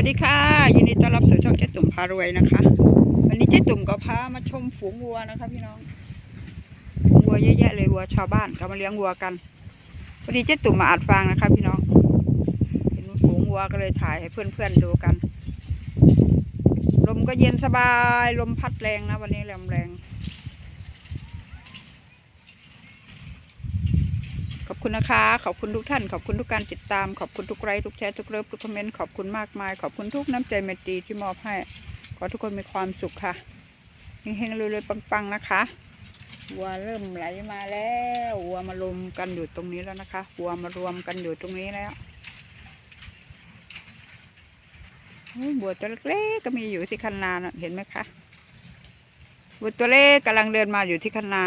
วัสดีค่ะยินดีต้อนรับสู่ช่องเจ๊ตุ่มพารวยนะคะ วันนี้เจ๊ตุ่มก็พามาชมฝูงวัวนะคะ พี่น้องฝูงวัวเยอะแยะเลยวัวชาวบ้านเขามาเลี้ยงวัวกันพอดีเจ๊ตุ่มมาอัดฟางนะคะ พี่น้อง เห็นฝูงวัวก็เลยถ่ายให้เพื่อนๆดูกัน ลมก็เย็นสบาย ลมพัดแรงนะ วันนี้แรงแรง ขอบคุณนะคะ ขอบคุณทุกท่าน ขอบคุณทุกการติดตาม ขอบคุณทุกไลค์ทุกแชร์ทุกเลิฟทุกคอมเมนต์ ขอบคุณมากมาย ขอบคุณทุกน้ำใจเมตตีที่มอบให้ ขอทุกคนมีความสุขค่ะ เฮงๆรวยๆปังๆนะคะ วัวเริ่มไหลมาแล้ว วัวมารวมกันอยู่ตรงนี้แล้วนะคะ วัวมารวมกันอยู่ตรงนี้แล้วโอ้ยบัวตัวเล็กๆก็มีอยู่ที่คันนาเห็นไหมคะบัวตัวเล็กกำลังเดินมาอยู่ที่คันนา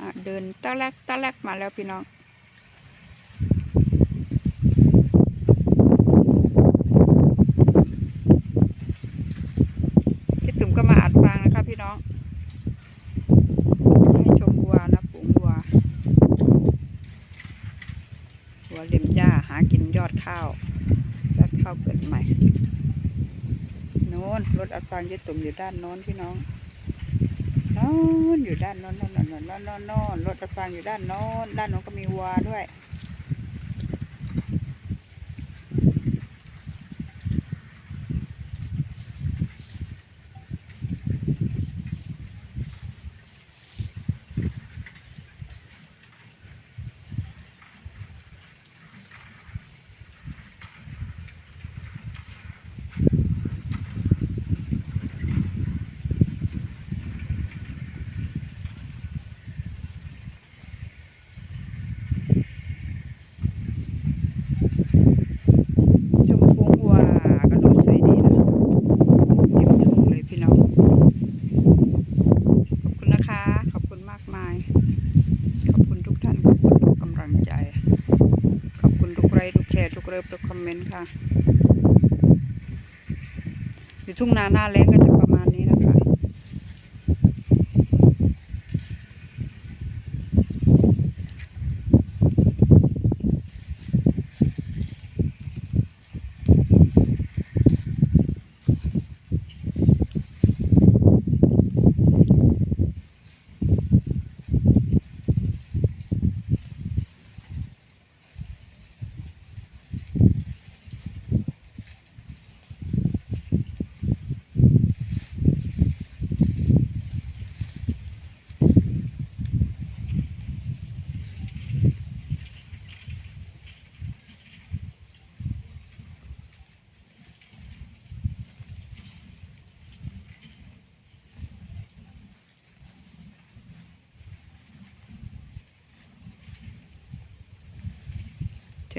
อะ เดินตะแลกตะแลกมาแล้วพี่น้องพี่ตุ่มก็มาอัดฟางนะคะพี่น้องให้ชมวัวนะฝูงวัววัวเลียมหญ้าหากินยอดข้าวยอดข้าวเกิดใหม่โน้นรถอัดฟางยี่ตุ่มอยู่ด้านโน้นพี่น้อง นอนอยู่ด้านนอนนอนนอนนอนนอนนอนรถจะฟังอยู่ด้านนอนด้านนอนก็มีวัวด้วย ชมพูวัวก็ดูสวยดีนะเต็มถุงเลยพี่น้อง ขอบคุณนะคะ ขอบคุณมากมาย ขอบคุณทุกท่าน ขอบคุณทุกกำลังใจ ขอบคุณทุกไลค์ทุกแชร์ทุกเลิฟทุกคอมเมนต์ค่ะ อยู่ทุ่งนาหน้าแล้งก็จะประ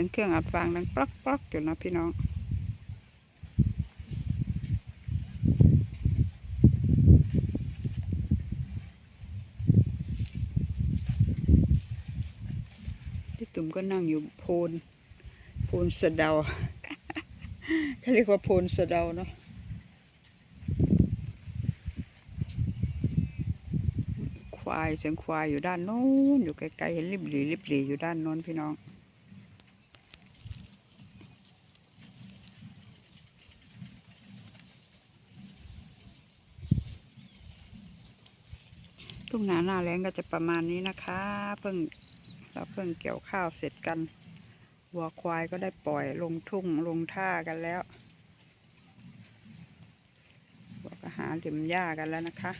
สียงเครื่องอัดฟางดังปลักปลักอยู่นะพี่น้องที่ตุ่มก็นั่งอยู่โพนโพนสะเดาเขาเรียกว่าโพนสะเดาเนาะควายเสียงควายอยู่ด้านโน้นอยู่ไกลๆเห็นริบหลีริบหลีอยู่ด้านโน้นพี่น้อง ทุ่งนาหน้าแล้งก็จะประมาณนี้นะคะ เพิ่งเราเพิ่งเกี่ยวข้าวเสร็จกันวัวควายก็ได้ปล่อยลงทุ่งลงท่ากันแล้ววัวก็หาเหลี่ยมหญ้ากันแล้วนะคะ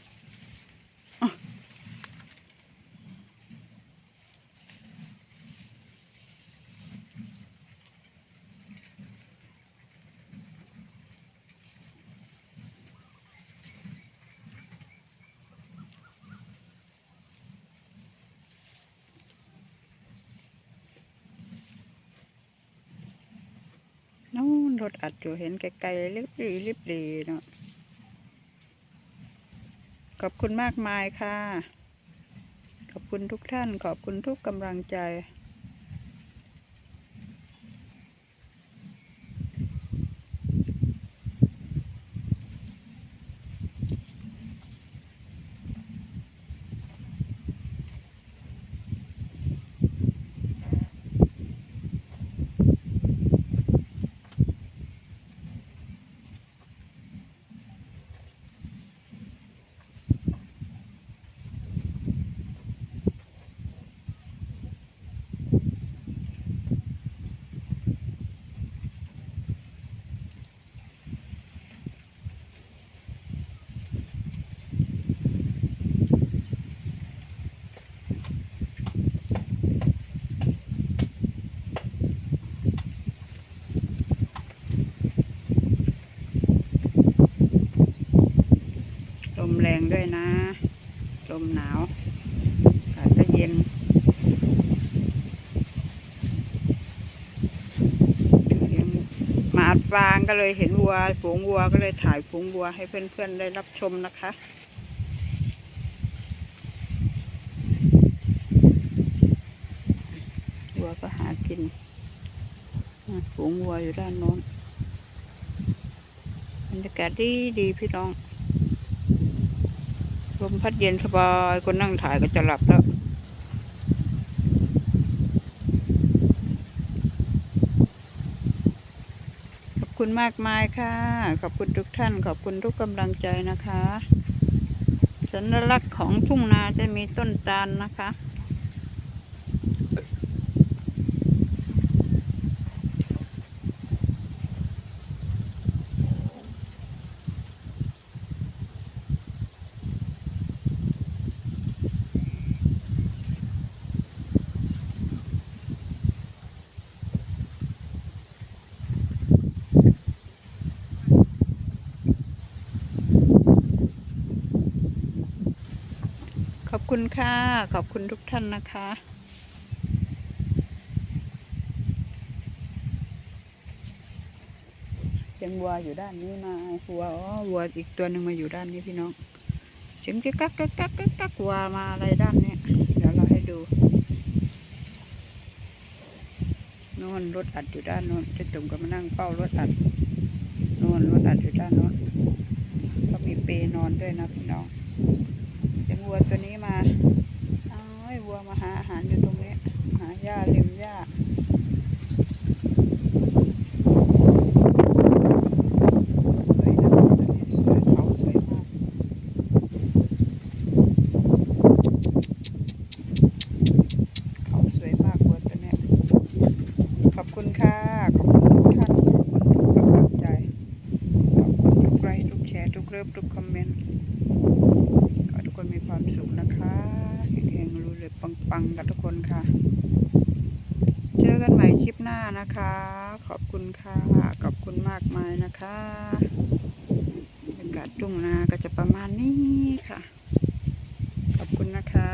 รถอัดอยู่เห็นไกลๆริบลีริบหลีเนาะขอบคุณมากมายค่ะ ขอบคุณทุกท่าน ขอบคุณทุกกำลังใจ งด้วยนะ ลมหนาวอากาศก็เย็น มาอัดฟางก็เลยเห็นวัวฝูงวัวก็เลยถ่ายฝูงวัวให้เพื่อนๆได้รับชมนะคะวัวก็หากินฝูงวัวอยู่ด้านโน้นบรรยากาศดีดีพี่น้อง มพัดเย็นสบาย คนนั่งถ่ายก็จะหลับแล้วขอบคุณมากมายค่ะ ขอบคุณทุกท่าน ขอบคุณทุกกำลังใจนะคะ สัญลักษณ์ของทุ่งนาจะมีต้นตาลนะคะ คุณค่ะ ขอบคุณทุกท่านนะคะเสียงวัวอยู่ด้านนี้มาวัวอ๋อวัวอีกตัวหนึ่งมาอยู่ด้านนี้พี่น้องเสียงกักกักกักกักกักกักวัวมาอะไรด้านนี้เดี๋ยวเราให้ดูโน่นรถอัดอยู่ด้านโน้นจะตุ่มก็มานั่งเฝ้ารถอัดโน่นรถอัดอยู่ด้านโน้นก็มีเปนอนด้วยนะพี่น้อง เสียงวัวตัวนี้มาอ้ายวัวมาหาอาหารอยู่ตรงนี้ หาหญ้าเล็ม ปังกับทุกคนค่ะ เจอกันใหม่คลิปหน้านะคะ ขอบคุณค่ะ ขอบคุณมากมายนะคะบรรยากาศทุ่งนาก็จะประมาณนี้ค่ะ ขอบคุณนะคะ